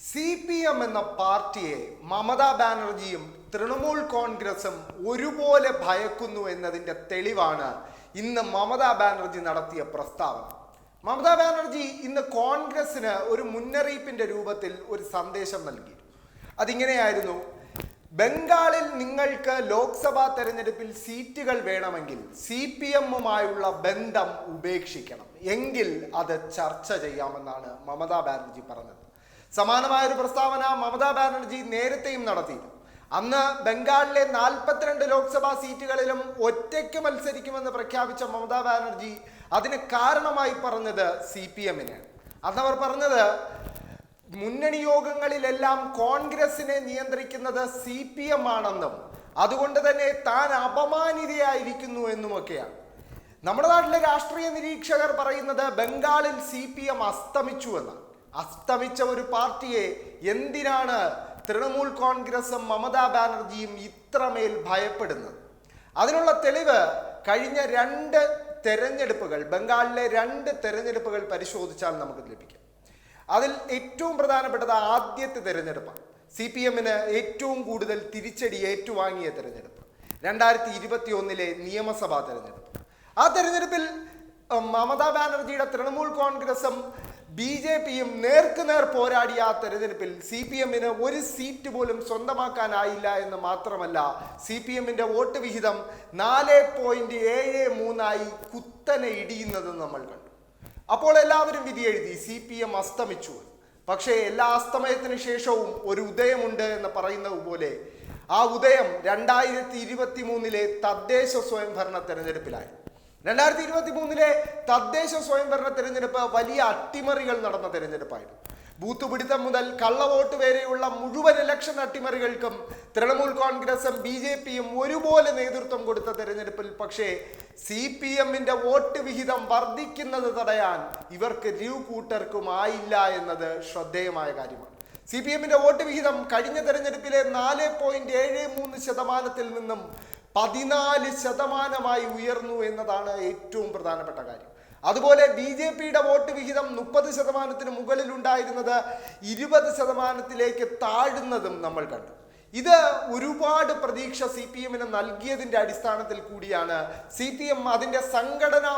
C P M എന്ന പാർട്ടിയെ മമതാ ബാനർജിയും തൃണമൂൽ കോൺഗ്രസും ഒരുപോലെ ഭയക്കുന്നു എന്നതിന്റെ തെളിവാണ് ഇന്ന് മമതാ ബാനർജി നടത്തിയ പ്രസ്താവന. മമതാ ബാനർജി ഇന്ന് കോൺഗ്രസിന് ഒരു മുന്നറിയിപ്പിന്റെ രൂപത്തിൽ ഒരു സന്ദേശം നൽകി. അതിങ്ങനെയായിരുന്നു ബംഗാളിൽ നിങ്ങൾക്ക് ലോക്സഭാ തെരഞ്ഞെടുപ്പിൽ സീറ്റുകൾ വേണമെങ്കിൽ സി പി എമ്മുമായുള്ള ബന്ധം ഉപേക്ഷിക്കണം. എങ്കിൽ അത് ചർച്ച ചെയ്യാമെന്നാണ് മമതാ ബാനർജി പറഞ്ഞത്. സമാനമായ ഒരു പ്രസ്താവന മമതാ ബാനർജി നേരത്തെയും നടത്തി. അന്ന് ബംഗാളിലെ നാൽപ്പത്തിരണ്ട് ലോക്സഭാ സീറ്റുകളിലും ഒറ്റയ്ക്ക് മത്സരിക്കുമെന്ന് പ്രഖ്യാപിച്ച മമതാ ബാനർജി അതിന് കാരണമായി പറഞ്ഞത് സി പി എമ്മിനെയാണ് അന്നവർ പറഞ്ഞത് മുന്നണി യോഗങ്ങളിലെല്ലാം കോൺഗ്രസിനെ നിയന്ത്രിക്കുന്നത് സി പി എം ആണെന്നും അതുകൊണ്ട് തന്നെ താൻ അപമാനിതയായിരിക്കുന്നു എന്നുമൊക്കെയാണ്. നമ്മുടെ നാട്ടിലെ രാഷ്ട്രീയ നിരീക്ഷകർ പറയുന്നത് ബംഗാളിൽ സി പി എം അസ്തമിച്ചു എന്നാണ് അസ്തമിച്ച ഒരു പാർട്ടിയെ എന്തിനാണ് തൃണമൂൽ കോൺഗ്രസും മമതാ ബാനർജിയും ഇത്രമേൽ ഭയപ്പെടുന്നത്? അതിനുള്ള തെളിവ് കഴിഞ്ഞ രണ്ട് തെരഞ്ഞെടുപ്പുകൾ ബംഗാളിലെ രണ്ട് തെരഞ്ഞെടുപ്പുകൾ പരിശോധിച്ചാൽ നമുക്ക് ലഭിക്കും. അതിൽ ഏറ്റവും പ്രധാനപ്പെട്ടത് ആദ്യത്തെ തെരഞ്ഞെടുപ്പാണ്. സി പി എമ്മിന് ഏറ്റവും കൂടുതൽ തിരിച്ചടി ഏറ്റുവാങ്ങിയ തെരഞ്ഞെടുപ്പ്. രണ്ടായിരത്തി ഇരുപത്തി ഒന്നിലെ നിയമസഭാ തെരഞ്ഞെടുപ്പ്. ആ തെരഞ്ഞെടുപ്പിൽ മമതാ ബാനർജിയുടെ തൃണമൂൽ കോൺഗ്രസും ബി ജെ പിയും നേർക്കുനേർ പോരാടിയ തെരഞ്ഞെടുപ്പിൽ സി പി എമ്മിന് ഒരു സീറ്റ് പോലും സ്വന്തമാക്കാനായില്ല എന്ന് മാത്രമല്ല സി പി എമ്മിന്റെ വോട്ട് വിഹിതം നാല് പോയിന്റ് ഏഴ് മൂന്നായി കുത്തനെ ഇടിയുന്നത് നമ്മൾ കണ്ടു. അപ്പോൾ എല്ലാവരും വിധി എഴുതി സി പി എം അസ്തമിച്ചു. പക്ഷേ എല്ലാ അസ്തമയത്തിന് ശേഷവും ഒരു ഉദയമുണ്ട് എന്ന് പറയുന്നത് പോലെ ആ ഉദയം രണ്ടായിരത്തി ഇരുപത്തി മൂന്നിലെ തദ്ദേശ സ്വയംഭരണ തെരഞ്ഞെടുപ്പിലായി രണ്ടായിരത്തി ഇരുപത്തി മൂന്നിലെ തദ്ദേശ സ്വയംഭരണ തെരഞ്ഞെടുപ്പ് വലിയ അട്ടിമറികൾ നടന്ന തെരഞ്ഞെടുപ്പായിരുന്നു. ബൂത്ത് പിടുത്തം മുതൽ കള്ളവോട്ട് വരെയുള്ള മുഴുവൻ ഇലക്ഷൻ അട്ടിമറികൾക്കും തൃണമൂൽ കോൺഗ്രസും ബി ജെ പിയും ഒരുപോലെ നേതൃത്വം കൊടുത്ത തെരഞ്ഞെടുപ്പിൽ പക്ഷേ സി പി എമ്മിന്റെ വോട്ട് വിഹിതം വർദ്ധിക്കുന്നത് തടയാൻ ഇവർക്ക് രിവ് കൂട്ടർക്കും ആയില്ല എന്നത് ശ്രദ്ധേയമായ കാര്യമാണ്. സി പി എമ്മിന്റെ വോട്ട് വിഹിതം കഴിഞ്ഞ തെരഞ്ഞെടുപ്പിലെ നാല് പോയിന്റ് ഏഴ് മൂന്ന് ശതമാനത്തിൽ നിന്നും പതിനാല് ശതമാനമായി ഉയർന്നു എന്നതാണ് ഏറ്റവും പ്രധാനപ്പെട്ട കാര്യം. അതുപോലെ ബി ജെ പിയുടെ വോട്ട് വിഹിതം മുപ്പത് ശതമാനത്തിന് മുകളിൽ ഉണ്ടായിരുന്നത് ഇരുപത് ശതമാനത്തിലേക്ക് താഴുന്നതും നമ്മൾ കണ്ടു. ഇത് ഒരുപാട് പ്രതീക്ഷ സി പി എമ്മിന് നൽകിയതിന്റെ അടിസ്ഥാനത്തിൽ കൂടിയാണ് സി പി എം അതിന്റെ സംഘടനാ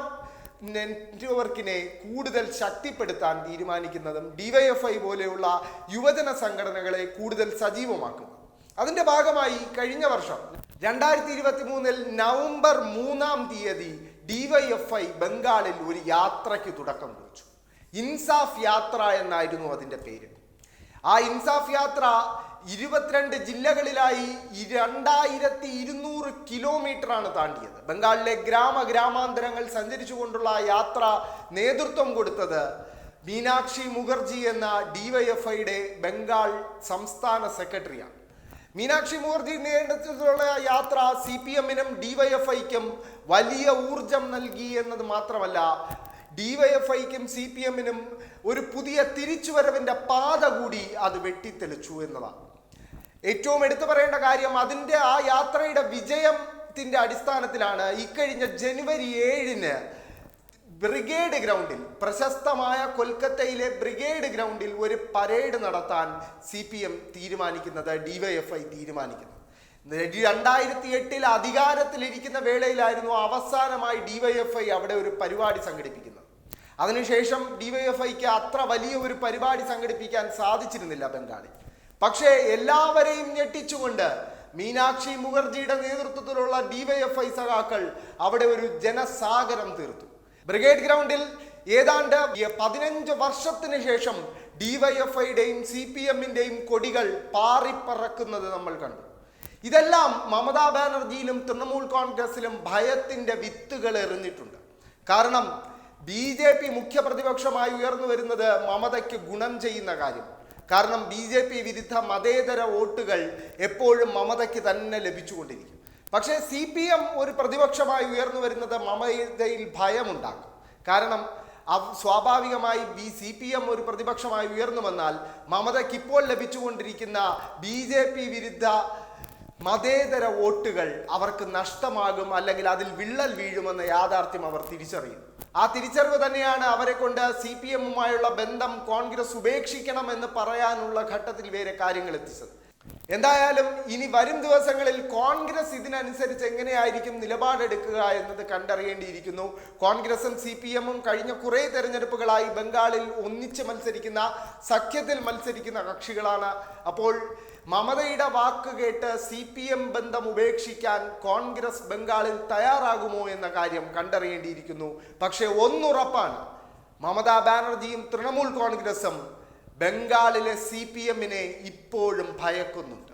നെറ്റ്വർക്കിനെ കൂടുതൽ ശക്തിപ്പെടുത്താൻ തീരുമാനിക്കുന്നതും ഡിവൈഎഫ്ഐ പോലെയുള്ള യുവജന സംഘടനകളെ കൂടുതൽ സജീവമാക്കുന്നു അതിന്റെ ഭാഗമായി കഴിഞ്ഞ വർഷം രണ്ടായിരത്തി ഇരുപത്തി മൂന്നിൽ നവംബർ മൂന്നാം തീയതി ഡിവൈഎഫ്ഐ ബംഗാളിൽ ഒരു യാത്രയ്ക്ക് തുടക്കം കുറിച്ചു. ഇൻസാഫ് യാത്ര എന്നായിരുന്നു അതിന്റെ പേര്. ആ ഇൻസാഫ് യാത്ര ഇരുപത്തിരണ്ട് ജില്ലകളിലായി രണ്ടായിരത്തി ഇരുന്നൂറ് കിലോമീറ്റർ ആണ് താണ്ടിയത്. ബംഗാളിലെ ഗ്രാമ ഗ്രാമാന്തരങ്ങൾ സഞ്ചരിച്ചുകൊണ്ടുള്ള യാത്ര നേതൃത്വം കൊടുത്തത് മീനാക്ഷി മുഖർജി എന്ന ഡിവൈഎഫ്ഐയുടെ ബംഗാൾ സംസ്ഥാന സെക്രട്ടറിയാണ്. മീനാക്ഷി മുഖർജി നേതൃത്വത്തിലുള്ള യാത്ര സി പി എമ്മിനും ഡിവൈഎഫ്ഐക്കും വലിയ ഊർജം നൽകി എന്നത് മാത്രമല്ല ഡിവൈഎഫ്ഐക്കും സി പി എമ്മിനും ഒരു പുതിയ തിരിച്ചുവരവിന്റെ പാത കൂടി അത് വെട്ടിത്തെളിച്ചു എന്നതാണ്. ഏറ്റവും എടുത്തു പറയേണ്ട കാര്യം അതിന്റെ ആ യാത്രയുടെ വിജയത്തിന്റെ അടിസ്ഥാനത്തിലാണ് ഇക്കഴിഞ്ഞ ജനുവരി ഏഴിന് ബ്രിഗേഡ് ഗ്രൗണ്ടിൽ പ്രശസ്തമായ കൊൽക്കത്തയിലെ ബ്രിഗേഡ് ഗ്രൗണ്ടിൽ ഒരു പരേഡ് നടത്താൻ സി പി എം തീരുമാനിക്കുന്നത് ഡിവൈഎഫ്ഐ തീരുമാനിക്കുന്നു. രണ്ടായിരത്തി എട്ടിൽ അധികാരത്തിലിരിക്കുന്ന വേളയിലായിരുന്നു അവസാനമായി ഡിവൈഎഫ്ഐ അവിടെ ഒരു പരിപാടി സംഘടിപ്പിക്കുന്നത്. അതിനുശേഷം ഡിവൈഎഫ്ഐക്ക് അത്ര വലിയ ഒരു പരിപാടി സംഘടിപ്പിക്കാൻ സാധിച്ചിരുന്നില്ല ബംഗാളിൽ. പക്ഷേ എല്ലാവരെയും ഞെട്ടിച്ചുകൊണ്ട് മീനാക്ഷി മുഖർജിയുടെ നേതൃത്വത്തിലുള്ള ഡിവൈഎഫ്ഐ സഖാക്കൾ അവിടെ ഒരു ജനസാഗരം തീർത്തു. ബ്രിഗേഡ് ഗ്രൗണ്ടിൽ ഏതാണ്ട് പതിനഞ്ച് വർഷത്തിന് ശേഷം ഡിവൈഎഫ്ഐയുടെയും സി പി എമ്മിന്റെയും കൊടികൾ പാറിപ്പറക്കുന്നത് നമ്മൾ കണ്ടു. ഇതെല്ലാം മമതാ ബാനർജിയിലും തൃണമൂൽ കോൺഗ്രസിലും ഭയത്തിന്റെ വിത്തുകൾ എറിഞ്ഞിട്ടുണ്ട്. കാരണം ബി ജെ പി മുഖ്യ പ്രതിപക്ഷമായി ഉയർന്നു വരുന്നത് മമതയ്ക്ക് ഗുണം ചെയ്യുന്ന കാര്യം. കാരണം ബി ജെ പി വിരുദ്ധ മതേതര വോട്ടുകൾ എപ്പോഴും മമതയ്ക്ക് തന്നെ ലഭിച്ചുകൊണ്ടിരിക്കും. പക്ഷേ സി പി എം ഒരു പ്രതിപക്ഷമായി ഉയർന്നു വരുന്നത് മമതയിൽ ഭയമുണ്ടാക്കും. കാരണം സ്വാഭാവികമായി ബി സി പി എം ഒരു പ്രതിപക്ഷമായി ഉയർന്നു വന്നാൽ മമതയ്ക്ക് ഇപ്പോൾ ലഭിച്ചുകൊണ്ടിരിക്കുന്ന ബി ജെ പി വിരുദ്ധ മതേതര വോട്ടുകൾ അവർക്ക് നഷ്ടമാകും അല്ലെങ്കിൽ അതിൽ വിള്ളൽ വീഴുമെന്ന യാഥാർത്ഥ്യം അവർ തിരിച്ചറിയും ആ തിരിച്ചറിവ് തന്നെയാണ് അവരെ കൊണ്ട് സി പി എമ്മുമായുള്ള ബന്ധം കോൺഗ്രസ് ഉപേക്ഷിക്കണം എന്ന് പറയാനുള്ള ഘട്ടത്തിൽ വേറെ കാര്യങ്ങൾ എത്തിച്ചത്. എന്തായാലും ഇനി വരും ദിവസങ്ങളിൽ കോൺഗ്രസ് ഇതിനനുസരിച്ച് എങ്ങനെയായിരിക്കും നിലപാടെടുക്കുക എന്നത് കണ്ടറിയേണ്ടിയിരിക്കുന്നു. കോൺഗ്രസും സി പി എമ്മും കഴിഞ്ഞ കുറേ തെരഞ്ഞെടുപ്പുകളായി ബംഗാളിൽ ഒന്നിച്ച് മത്സരിക്കുന്ന സഖ്യത്തിൽ മത്സരിക്കുന്ന കക്ഷികളാണ്. അപ്പോൾ മമതയുടെ വാക്ക് കേട്ട് സി പി എം ബന്ധം ഉപേക്ഷിക്കാൻ കോൺഗ്രസ് ബംഗാളിൽ തയ്യാറാകുമോ എന്ന കാര്യം കണ്ടറിയേണ്ടിയിരിക്കുന്നു. പക്ഷേ ഒന്നുറപ്പാണ് മമതാ ബാനർജിയും തൃണമൂൽ കോൺഗ്രസും ബംഗാളിലെ സി പി എമ്മിനെ ഇപ്പോഴും ഭയക്കുന്നുണ്ട്.